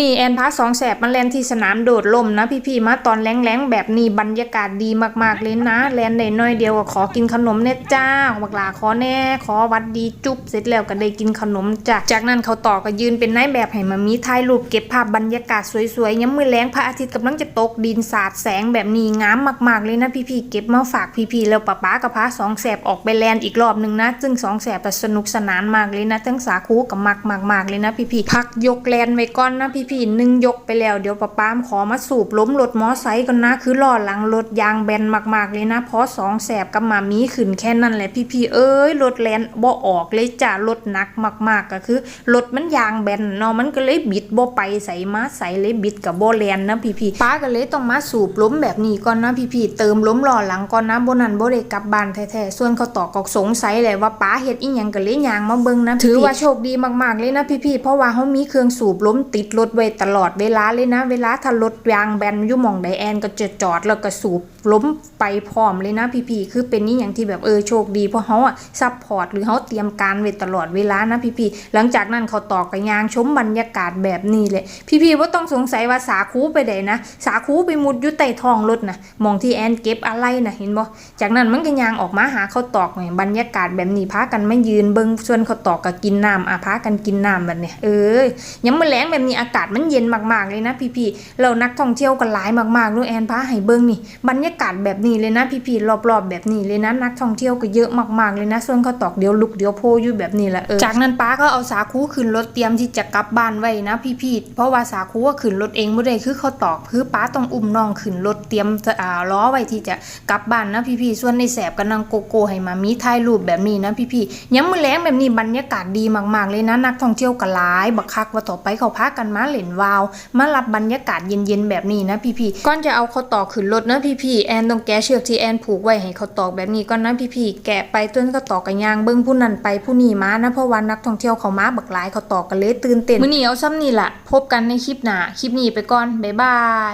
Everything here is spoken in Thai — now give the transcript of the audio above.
นี่แอนพาสองแสบมาแลนที่สนามโดดลมนะพี่ๆมาตอนแรงๆแบบนี้บรรยากาศดีมากๆเลยนะแลนได้น้อยเดียวก็ขอกินขนมเน่จ้าบักหลาขอแน่ขอวัดดีจุ๊บเสร็จแล้วก็ได้กินขนมจ้ะจากนั้นเขาต่อก็ยืนเป็นนายแบบให้มามีถ่ายรูปเก็บภาพบรรยากาศสวยๆย้ำมือแรงพระอาทิตย์กำลังจะตกดินสาดแสงแบบนี้งามมากๆเลยนะพี่ๆเก็บมาฝากพี่ๆแล้วป้าป๊ากับพาสองแสบออกไปแลนอีกรอบหนึ่งนะซึ่งสองแสบแต่สนุกสนานมากเลยนะทั้งสาคูกับมักมากๆเลยนะพี่ๆพักยกแลนไว้ก่อนนะพี่พี่หนึ่งยกไปแล้ว เดี๋ยวป้าป้ามขอมาสูบล้มรถมอไซค์ก่อนนะ คือล้อหลังรถยางแบนมากๆเลยนะ เพราะสองแสบกับหมามีขึ้นแค่นั้นแหละพี่ๆเอ้ยรถแลนบ่ออกเลยจ้ารถหนักมากๆก็คือรถมันยางแบนเนาะมันก็เลยบิดบ่ไปใส่มาใส่เลยบิดกับบ่แลนนะพี่ๆป้าก็เลยต้องมาสูบล้มแบบนี้ก่อนนะพี่ๆเติมล้มล้อหลังก่อนนะบ่นั้นบ่ได้กลับบ้านแท้ๆส่วนเขาต่อก็สงสัยแหละว่าป้าเฮ็ดอีหยังก็เลยยางมาเบิ่งนะถือว่าโชคดีมากๆเลยนะพี่ๆเพราะว่าเขามีเครื่องสูบล้มติดรถไว้ตลอดเวลาเลยนะ เวลาถ้ารถยางแบนยู่มองใดแอนก็จะจอดแล้วก็สูบล้มไปพร้อมเลยนะพี่ๆคือเป็นนี่อย่างที่แบบเออโชคดีเพราะเขาอะซัพพอร์ตหรือเขาเตรียมการไว้ตลอดเวลานะพี่ๆหลังจากนั้นเขาต่อกับยางชมบรรยากาศแบบนี้เลย พี่ๆว่าต้องสงสัยว่าสาคูไปไหนนะ สาคูไปมุดอยู่ใต้ท้องรถนะมองที่แอนเก็บอะไรนะเห็นบ่จากนั้นมันก็ยางออกมาหาเขาตอกไงบรรยากาศแบบนี้พากันไม่ยืนเบิ่งส่วนเขาตอกก็กินน้ำอะพากันกินน้ำแบบเนี้ยเออยังมื้อแลงแบบนี้อากาศมันเย็นมากๆเลยนะพี่ๆเรานักท่องเที่ยวกันหลายมากๆด้วยแอนพาให้เบิ่งนี่บรรยากาศแบบนี้เลยนะพี่ๆรอบๆ แบบนี้เลยนะนักท่องเที่ยวก็เยอะมากๆเลยนะส่วนเขาตอกเดียวลุกเดียวโพอยู่แบบนี้แหละเออจากนั้นป้าก็เอาสาคูขึ้นรถเตรียมที่จะกลับบ้านไว้นะพี่ๆเพราะว่าสาคูก็ขึ้นรถเองไม่ได้คือเขาตอกคือป้าต้องอุ้มน้องขึ้นรถเตรียมอ่าล้อไว้ที่จะกลับบ้านนะพี่ๆส่วนในแสบก็นั่งโกโก้ให้มามีถ่ายรูปแบบนี้นะพี่ๆยังมือแรงแบบนี้บรรยากาศดีมากๆ เลยนะนักท่องเที่ยวก็หลายบักคักว่าต่อไปเขาพากันมาเล่นวาว มารับบรรยากาศเย็นๆแบบนี้นะพี่ๆก่อนจะเอาเขาตอกขึ้นรถนะพี่ๆแอนต้องแกะเชือกที่แอนผูกไว้ให้เขาตอกแบบนี้ก่อนนะพี่ๆแกะไปต้นเขาตอกกันยางเบิ้งผู้นั้นไปผู้นี้มานะเพราะว่านักท่องเที่ยวเขามาบักหลายเขาตอกกันเลยตื่นเต้นมื้อนี้เอาซ้ำนี่แหละพบกันในคลิปหน้าคลิปนี้ไปก่อนบ๊ายบาย